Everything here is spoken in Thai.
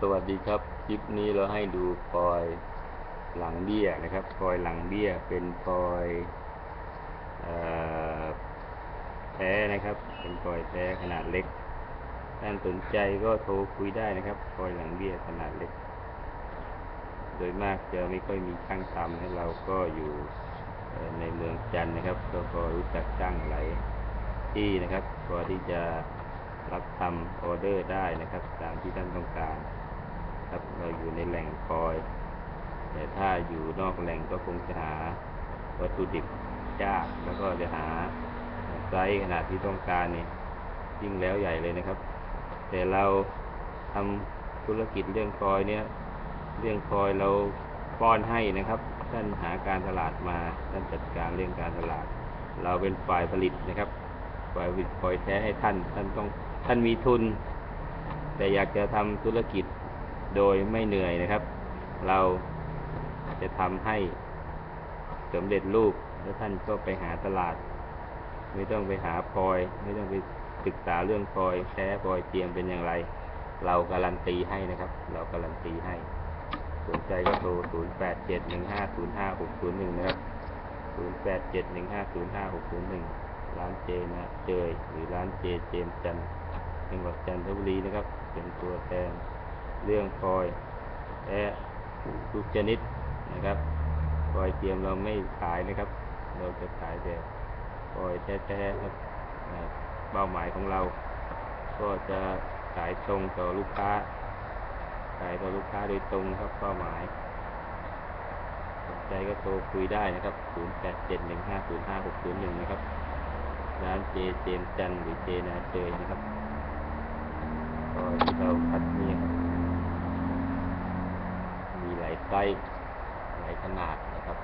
สวัสดีครับ คลิปนี้เราให้ดูฟอยหลังเบี้ยนะครับฟอยหลังเบี้ยเป็นฟอยล์เอ่อแท้นะครับ เป็นฟอยแท้ขนาดเล็กท่านสนใจก็โทรคุยได้นะครับฟอยหลังเบี้ยขนาดเล็ก โดยมากจะไม่ค่อยมีช่างทำให้เราก็อยู่ในเมืองจันนะครับ ก็พอรู้จักช่างหลายที่นะครับพอที่จะรับทำออเดอร์ได้นะครับ ตามที่ท่านต้องการ ครับ เราอยู่ในแหล่งฟอย แต่ถ้าอยู่นอกแหล่งก็คงจะหาวัตถุดิบยากแล้วก็จะหาไซส์ขนาดที่ต้องการเนี่ยยิ่งแล้วใหญ่เลยนะครับ แต่เราทำธุรกิจเรื่องฟอยเนี่ย เรื่องฟอยเราป้อนให้นะครับท่านหาการตลาดมาท่านจัดการเรื่องการตลาด เราเป็นฝ่ายผลิตนะครับฝ่ายผลิตฟอยแท้ให้ท่าน ท่านต้องท่านมีทุน แต่อยากจะทำธุรกิจ โดยไม่เหนื่อยนะครับ เราจะทำให้สำเร็จรูปแล้วท่านก็ไปหาตลาด ไม่ต้องไปหาพลอย ไม่ต้องไปศึกษาเรื่องพลอยแท้พลอยเทียมเป็นอย่างไร เราการันตีให้นะครับ เราการันตีให้ สนใจก็โทร 0 8 7 1 5 0 5 6 0 1 นะครับ 0 8 7 1 5 0 5 6 0 1 ร้านเจนะเจยหรือร้านเจเจมจันจังหวัดจันทบุรีนะครับ เป็นตัวแทน เรื่องฟอยแท้ทุกชนิดนะครับฟอยล์เทียมเราไม่ขายนะครับ เราจะขายแต่ฟอยแท้ๆครับเป้าหมายของเรา ก็จะขายตรงต่อลูกค้า ขายต่อลูกค้าโดยตรงครับเป้าหมายสนใจก็โทรคุยได้นะครับ 0871505601 นะครับ ร้านเจเจมจันหรือเจนาเจยนะครับ ไกลหลายขนาดนะครับ